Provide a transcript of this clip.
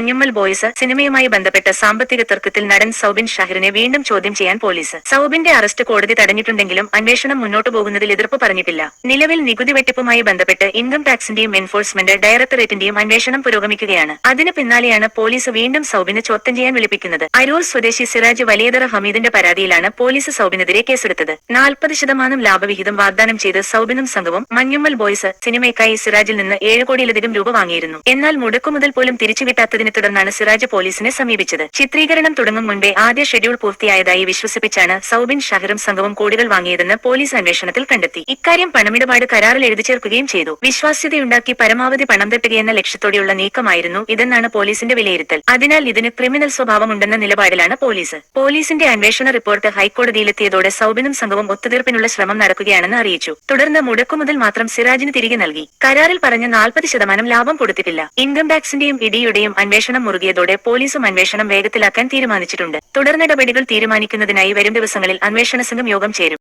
Manjummel boys സിനിമയുമായി ബന്ധപ്പെട്ട സാമ്പത്തിക തർക്കത്തിൽ നടൻ സൗബിൻ ഷാഹിറിനെ വീണ്ടും ചോദ്യം ചെയ്യാൻ പോലീസ്. സൗബിന്റെ അറസ്റ്റ് കോടതി തടഞ്ഞിട്ടുണ്ടെങ്കിലും അന്വേഷണം മുന്നോട്ടു പോകുന്നതിൽ എതിർപ്പ് പറഞ്ഞിട്ടില്ല. നിലവിൽ നികുതി വെട്ടിപ്പുമായി ബന്ധപ്പെട്ട് ഇൻകം ടാക്സിന്റെയും എൻഫോഴ്സ്മെന്റ് ഡയറക്ടറേറ്റിന്റെയും അന്വേഷണം പുരോഗമിക്കുകയാണ്. അതിന് പിന്നാലെയാണ് പോലീസ് വീണ്ടും സൗബിനെ ചോദ്യം ചെയ്യാൻ വിളിപ്പിക്കുന്നത്. അരൂർ സ്വദേശി സിറാജ് വലിയതറ ഹമീദിന്റെ പരാതിയിലാണ് പോലീസ് സൗബിനെതിരെ കേസെടുത്തത്. നാൽപ്പത് ശതമാനം ലാഭവിഹിതം വാഗ്ദാനം ചെയ്ത് സൗബിനും സംഘവും മഞ്ഞുമ്മൽ ബോയ്സ് സിനിമയ്ക്കായി സിറാജിൽ നിന്ന് ഏഴ് കോടിയിലധികം രൂപ വാങ്ങിയിരുന്നു. എന്നാൽ മുടക്കുമുതൽ പോലും തിരിച്ചുകിട്ടാത്തതിനെ തുടർന്നാണ് സിറാജ് പോലീസിനെ സമീപിച്ചത്. ചിത്രീകരണം തുടങ്ങും മുൻപേ ആദ്യ ഷെഡ്യൂൾ പൂർത്തിയായതായി വിശ്വസിപ്പിച്ചാണ് സൌബിൻ ഷഹറും സംഘവും കോടികൾ വാങ്ങിയതെന്ന് പോലീസ് അന്വേഷണത്തിൽ കണ്ടെത്തി. ഇക്കാര്യം പണമിടപാട് കരാറിൽ എഴുതി ചേർക്കുകയും ചെയ്തു. വിശ്വാസ്യതയുണ്ടാക്കി പരമാവധി പണം തട്ടുകയെന്ന ലക്ഷ്യത്തോടെയുള്ള നീക്കമായിരുന്നു ഇതെന്നാണ് പോലീസിന്റെ വിലയിരുത്തൽ. അതിനാൽ ഇതിന് ക്രിമിനൽ സ്വഭാവമുണ്ടെന്ന നിലപാടിലാണ് പോലീസ്. പോലീസിന്റെ അന്വേഷണ റിപ്പോർട്ട് ഹൈക്കോടതിയിലെത്തിയതോടെ സൗബിനും സംഘവും ഒത്തുതീർപ്പിനുള്ള ശ്രമം നടക്കുകയാണെന്ന് അറിയിച്ചു. തുടർന്ന് മുടക്കുമുതൽ മാത്രം സിറാജിന് തിരികെ നൽകി. കരാറിൽ പറഞ്ഞ നാൽപ്പത് ശതമാനം ലാഭം കൊടുത്തിട്ടില്ല. ഇൻകം ടാക്സിന്റെയും ഇഡിയുടെയും അന്വേഷണം മുറുകിയതോടെ പോലീസും അന്വേഷണം വേഗത്തിലാക്കാൻ തീരുമാനിച്ചിട്ടുണ്ട്. തുടർ നടപടികൾ തീരുമാനിക്കുന്നതിനായി വരും ദിവസങ്ങളിൽ അന്വേഷണ സംഘം യോഗം ചേരും.